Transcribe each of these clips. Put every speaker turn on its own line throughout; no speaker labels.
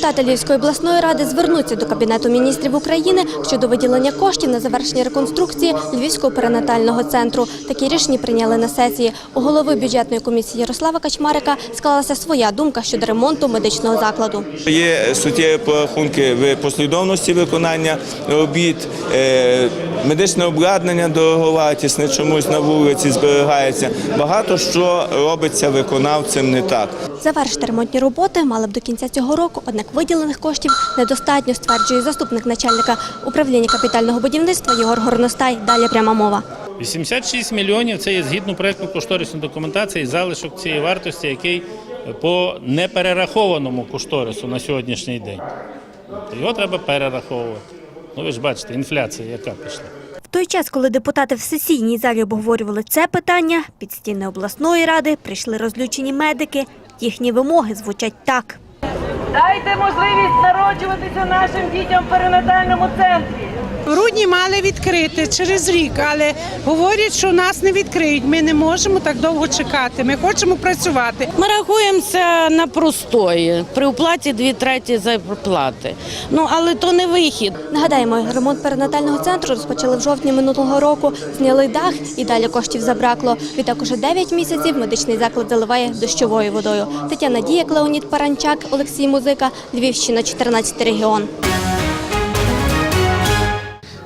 Депутати Львівської обласної ради звернуться до Кабінету міністрів України щодо виділення коштів на завершення реконструкції Львівського перинатального центру. Такі рішення прийняли на сесії. У голови бюджетної комісії Ярослава Качмарика склалася своя думка щодо ремонту медичного закладу.
Є суттєві порахунки в послідовності виконання робіт, е, медичне обладнання дороговартісне чомусь на вулиці зберігається. Багато що робиться виконавцем не так.
Завершити ремонтні роботи мали б до кінця цього року, однак виділених коштів недостатньо, стверджує заступник начальника управління капітального будівництва Єгор Горностай. Далі пряма мова.
86 мільйонів це є згідно проекту кошторисної документації залишок цієї вартості, який по неперерахованому кошторису на сьогоднішній день. Його треба перераховувати. Ну ви ж бачите, інфляція яка пішла.
В той час, коли депутати в сесійній залі обговорювали це питання, під стіни обласної ради прийшли розлючені медики. Їхні вимоги звучать так.
Дайте можливість народжуватися нашим дітям в перинатальному центрі.
В грудні мали відкрити через рік, але говорять, що нас не відкриють. Ми не можемо так довго чекати. Ми хочемо працювати.
Ми рахуємося на простої при оплаті дві треті зарплати. Ну але то не вихід.
Нагадаємо, ремонт перинатального центру розпочали в жовтні минулого року. Зняли дах і далі коштів забракло. Відтак уже 9 місяців медичний заклад заливає дощовою водою. Тетяна Діяк, Леонід Паранчак, Олексій Музика, Львівщина, 14 регіон.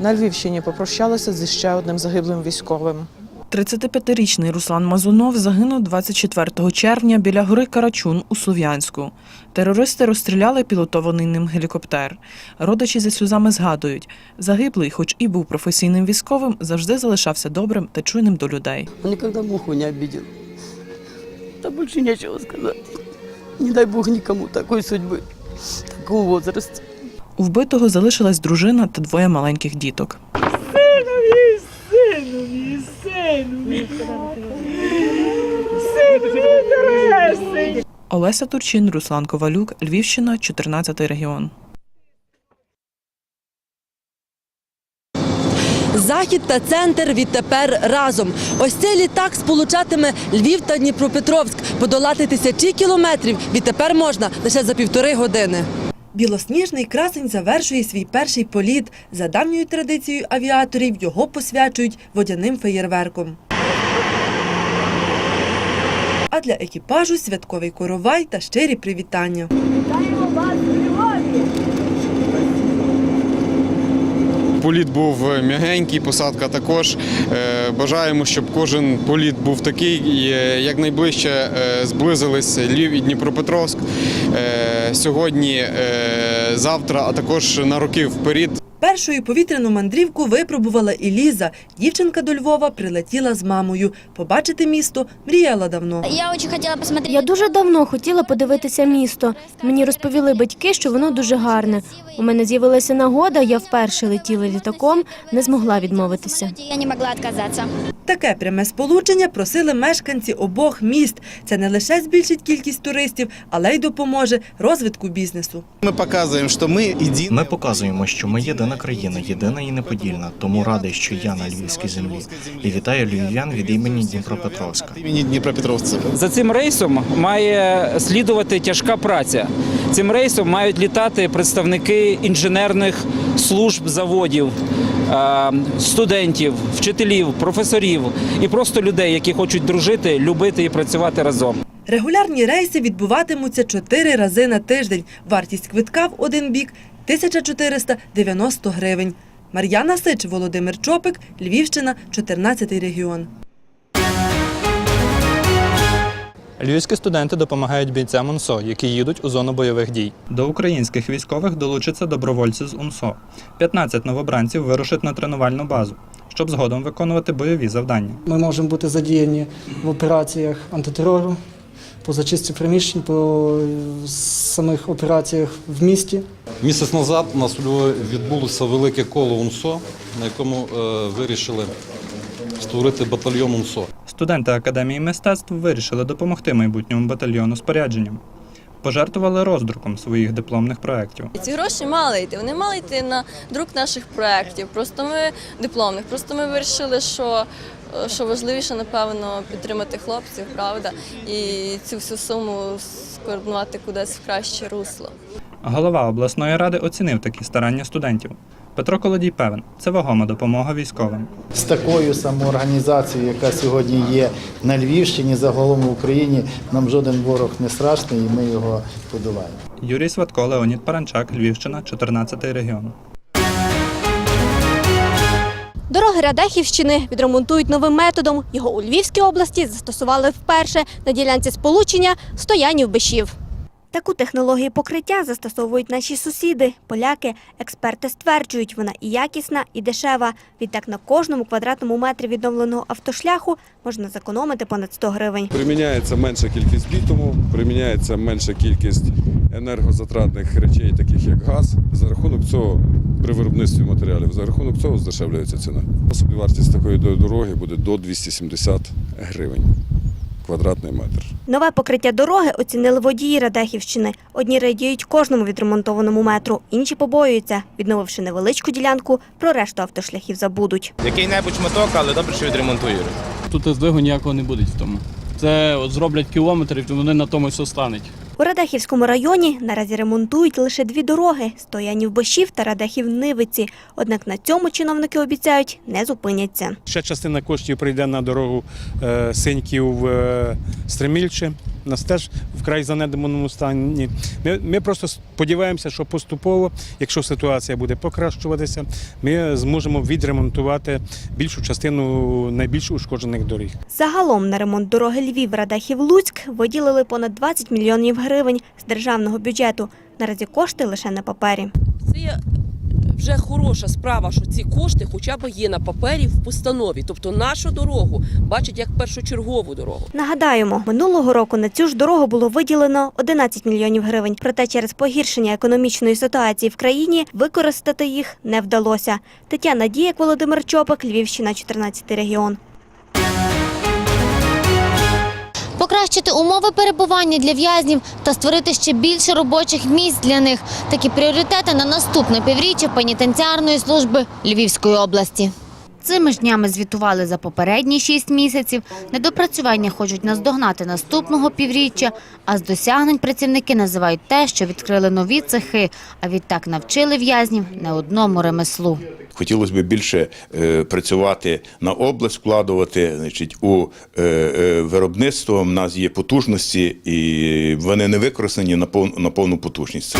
На Львівщині попрощалися зі ще одним загиблим військовим.
35-річний Руслан Мазунов загинув 24 червня біля гори Карачун у Слов'янську. Терористи розстріляли пілотований ним гелікоптер. Родичі зі сльозами згадують, загиблий, хоч і був професійним військовим, завжди залишався добрим та чуйним до людей.
Он никогда муху не обидел. Да больше нечего сказать. Не дай Бог никому такой судьбы, такого возраста.
У вбитого залишилась дружина та двоє маленьких діток. Олеся Турчин, Руслан Ковалюк, Львівщина, 14 регіон.
Захід та центр відтепер разом. Ось цей літак сполучатиме Львів та Дніпропетровськ. Подолати тисячі кілометрів відтепер можна лише за півтори години.
Білосніжний красень завершує свій перший політ. За давньою традицією авіаторів його посвячують водяним феєрверком. А для екіпажу святковий коровай та щирі привітання.
Політ був м'ягенький, посадка також. Е, Бажаємо, щоб кожен політ був такий, е, якнайближче е, зблизились Львів і Дніпропетровськ. Е, Сьогодні, е, завтра, а також на роки вперед.
Першою повітряну мандрівку випробувала і Ліза. Дівчинка до Львова прилетіла з мамою. Побачити місто мріяла давно.
Я дуже хотіла посмотрети.
Я дуже давно хотіла подивитися місто. Мені розповіли батьки, що воно дуже гарне. У мене з'явилася нагода, я вперше летіла літаком, не змогла відмовитися.
Я не могла відказатися.
Таке пряме сполучення просили мешканці обох міст. Це не лише збільшить кількість туристів, але й допоможе розвитку бізнесу.
Ми показуємо, що ми єдині.
Ми показуємо, що ми єдина країна, єдина і неподільна. Тому радий, що я на львівській землі. І вітаю львів'ян від імені Дніпропетровська.
імені Дніпропетровців.
За цим рейсом має слідувати тяжка праця. Цим рейсом мають літати представники інженерних служб заводів, студентів, вчителів, професорів і просто людей, які хочуть дружити, любити і працювати разом.
Регулярні рейси відбуватимуться чотири рази на тиждень. Вартість квитка в один бік 1490 гривень. Мар'яна Сич, Володимир Чопик, Львівщина, 14-й регіон.
Львівські студенти допомагають бійцям УНСО, які їдуть у зону бойових дій.
До українських військових долучаться добровольці з УНСО. 15 новобранців вирушать на тренувальну базу, щоб згодом виконувати бойові завдання.
Ми можемо бути задіяні в операціях антитерору, по зачистці приміщень, по самих операціях в місті.
Місяць назад у нас у Львові відбулося велике коло УНСО, на якому е, вирішили створити батальйон УНСО.
Студенти Академії мистецтв вирішили допомогти майбутньому батальйону спорядженням. Пожертвували роздруком своїх дипломних проєктів.
Ці гроші мали йти. Вони мали йти на друк наших проєктів. Просто ми дипломних. Просто ми вирішили, що, що важливіше, напевно, підтримати хлопців, правда, і цю всю суму скоординувати кудись в краще русло.
Голова обласної ради оцінив такі старання студентів. Петро Колодій певен, це вагома допомога військовим.
з такою самоорганізацією, яка сьогодні є на Львівщині, загалом в Україні, нам жоден ворог не страшний, і ми його подолаємо.
Юрій Сватко, Леонід Паранчак, Львівщина, 14 регіон.
Дороги Радехівщини відремонтують новим методом. Його у Львівській області застосували вперше на ділянці сполучення Стоянів-Бишів. Таку технологію покриття застосовують наші сусіди, поляки. Експерти стверджують, вона і якісна, і дешева. Відтак на кожному квадратному метрі відновленого автошляху можна зекономити понад 100 гривень.
Приміняється менша кількість бітуму, приміняється менша кількість енергозатратних речей, таких як газ. За рахунок цього при виробництві матеріалів, за рахунок цього здешевлюється ціна. Собівартість такої до- дороги буде до 270 гривень квадратний метр.
Нове покриття дороги оцінили водії Радехівщини. Одні радіють кожному відремонтованому метру, інші побоюються. Відновивши невеличку ділянку, про решту автошляхів забудуть.
Який-небудь шматок, але добре, що відремонтують.
Тут здвигу ніякого не буде в тому. Це от зроблять кілометрів, і вони на тому все стануть.
У Радехівському районі наразі ремонтують лише дві дороги – стоянів бошів та Радехів-Нивиці. Однак на цьому чиновники обіцяють не зупиняться.
Ще частина коштів прийде на дорогу е, Синьків е, Стремільче. Нас теж вкрай занедбаному стані. Ми, ми просто сподіваємося, що поступово, якщо ситуація буде покращуватися, ми зможемо відремонтувати більшу частину найбільш ушкоджених доріг.
Загалом на ремонт дороги Львів-Радехів-Луцьк виділили понад 20 мільйонів гривень з державного бюджету. Наразі кошти лише на папері.
Це вже хороша справа, що ці кошти хоча б є на папері в постанові. Тобто нашу дорогу бачать як першочергову дорогу.
Нагадаємо, минулого року на цю ж дорогу було виділено 11 мільйонів гривень. Проте через погіршення економічної ситуації в країні використати їх не вдалося. Тетяна Діяк, Володимир Чопик, Львівщина, 14 регіон.
Покращити умови перебування для в'язнів та створити ще більше робочих місць для них. Такі пріоритети на наступне півріччя пенітенціарної служби Львівської області. Цими ж днями звітували за попередні шість місяців. Недопрацювання хочуть наздогнати наступного півріччя, а з досягнень працівники називають те, що відкрили нові цехи, а відтак навчили в'язнів не одному ремеслу.
Хотілося б більше е, працювати на область, вкладувати значить, у е, е, виробництво. У нас є потужності, і вони не використані на пов- на повну потужність.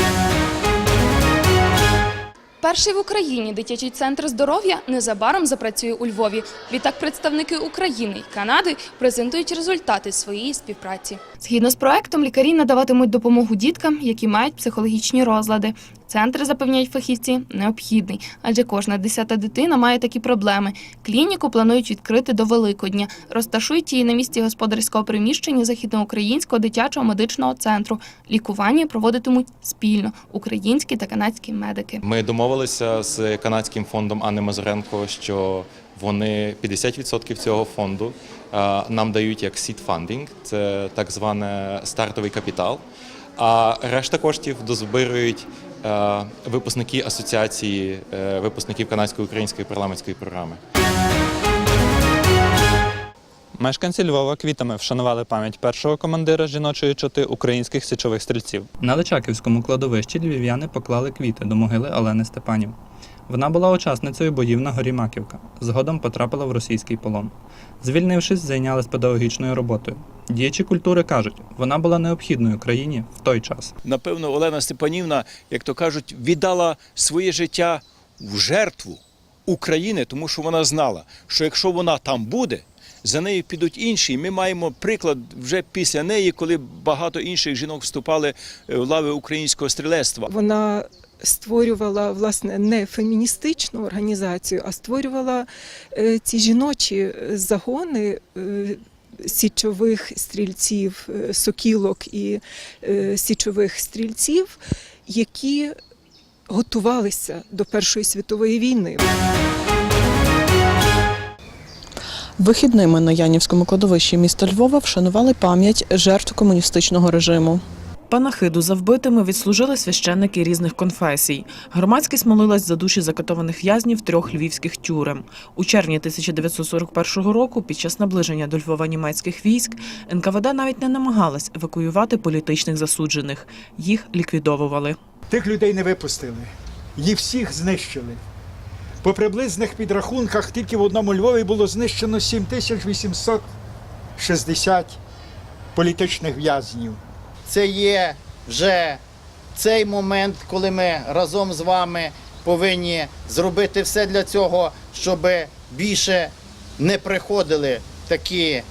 Перший в Україні дитячий центр здоров'я незабаром запрацює у Львові. Відтак представники України і Канади презентують результати своєї співпраці. Згідно з проектом, лікарі надаватимуть допомогу діткам, які мають психологічні розлади. Центр, запевняють фахівці, необхідний, адже кожна десята дитина має такі проблеми. Клініку планують відкрити до Великодня. Розташують її на місці господарського приміщення західноукраїнського дитячого медичного центру. Лікування проводитимуть спільно українські та канадські медики.
Ми домовилися з канадським фондом Анни Мазуренко, що вони 50% цього фонду нам дають як funding, це так зване стартовий капітал. А решта коштів дозбирують випускники асоціації е, випускників канадської української парламентської програми.
Мешканці Львова квітами вшанували пам'ять першого командира жіночої чоти українських січових стрільців.
На Личаківському кладовищі львів'яни поклали квіти до могили Олени Степанів. Вона була учасницею боїв на горі Маківка. Згодом потрапила в російський полон. Звільнившись, зайнялась педагогічною роботою. Діячі культури кажуть, вона була необхідною країні в той час.
Напевно, Олена Степанівна, як то кажуть, віддала своє життя в жертву України, тому що вона знала, що якщо вона там буде, за нею підуть інші. Ми маємо приклад вже після неї, коли багато інших жінок вступали е, в лави українського стрілецтва.
Вона створювала власне не феміністичну організацію, а створювала е, ці жіночі загони. Січових стрільців, е, сокілок і е, січових стрільців, які готувалися до Першої світової війни.
Вихідними на Янівському кладовищі міста Львова вшанували пам'ять жертв комуністичного режиму.
Панахиду за вбитими відслужили священники різних конфесій. Громадськість молилась за душі закатованих в'язнів трьох львівських тюрем. У червні 1941 року, під час наближення до Львова німецьких військ, НКВД навіть не намагалась евакуювати політичних засуджених. Їх ліквідовували.
Тих людей не випустили. Їх всіх знищили. По приблизних підрахунках тільки в одному Львові було знищено 7860 політичних в'язнів.
Це є вже цей момент, коли ми разом з вами повинні зробити все для цього, щоб більше не приходили такі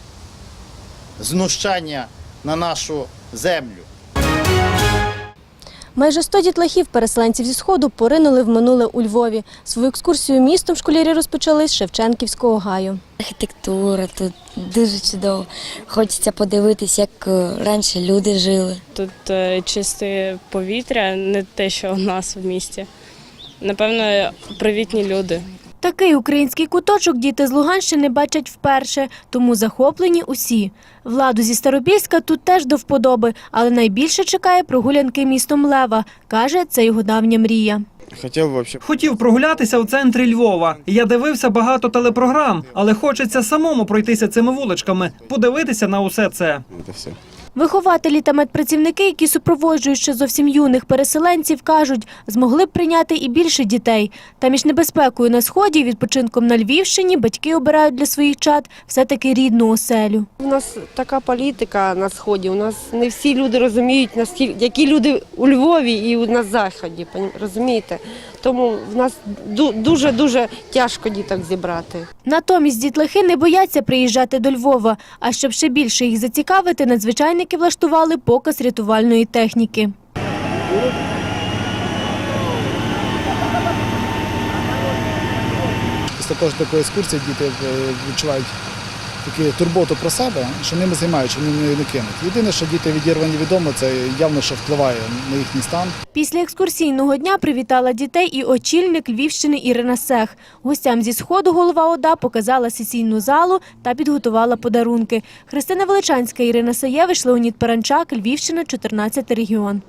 знущання на нашу землю.
Майже 100 дітлахів-переселенців зі Сходу поринули в минуле у Львові. Свою екскурсію містом школярі розпочали з Шевченківського гаю.
Архітектура тут дуже чудово. Хочеться подивитись, як е, раніше люди жили.
Тут е, чисте повітря, не те, що у нас в місті. Напевно, привітні люди.
Такий український куточок діти з Луганщини бачать вперше, тому захоплені усі. Владу зі Старобільська тут теж до вподоби, але найбільше чекає прогулянки містом Лева. Каже, це його давня мрія.
Хотів вообще.
Хотів прогулятися у центрі Львова. Я дивився багато телепрограм, але хочеться самому пройтися цими вуличками, подивитися на усе це.
Це все.
Вихователі та медпрацівники, які супроводжують ще зовсім юних переселенців, кажуть, змогли б прийняти і більше дітей. Та між небезпекою на сході і відпочинком на Львівщині батьки обирають для своїх чад все-таки рідну оселю.
У нас така політика на сході. У нас не всі люди розуміють, які люди у Львові і на заході. Розумієте? Тому в нас дуже дуже тяжко діток зібрати.
Натомість дітлахи не бояться приїжджати до Львова. А щоб ще більше їх зацікавити, надзвичайники влаштували показ рятувальної техніки.
Після кожної такої екскурсії діти е, відчувають таку турботу про себе, що ними займають, що вони не кинуть. Єдине, що діти відірвані відомо, це явно, що впливає на їхній стан.
Після екскурсійного дня привітала дітей і очільник Львівщини Ірина Сех. Гостям зі сходу голова ОДА показала сесійну залу та підготувала подарунки. Христина Величанська, Ірина Саєвич, Леонід Паранчак, Львівщина, 14 регіон.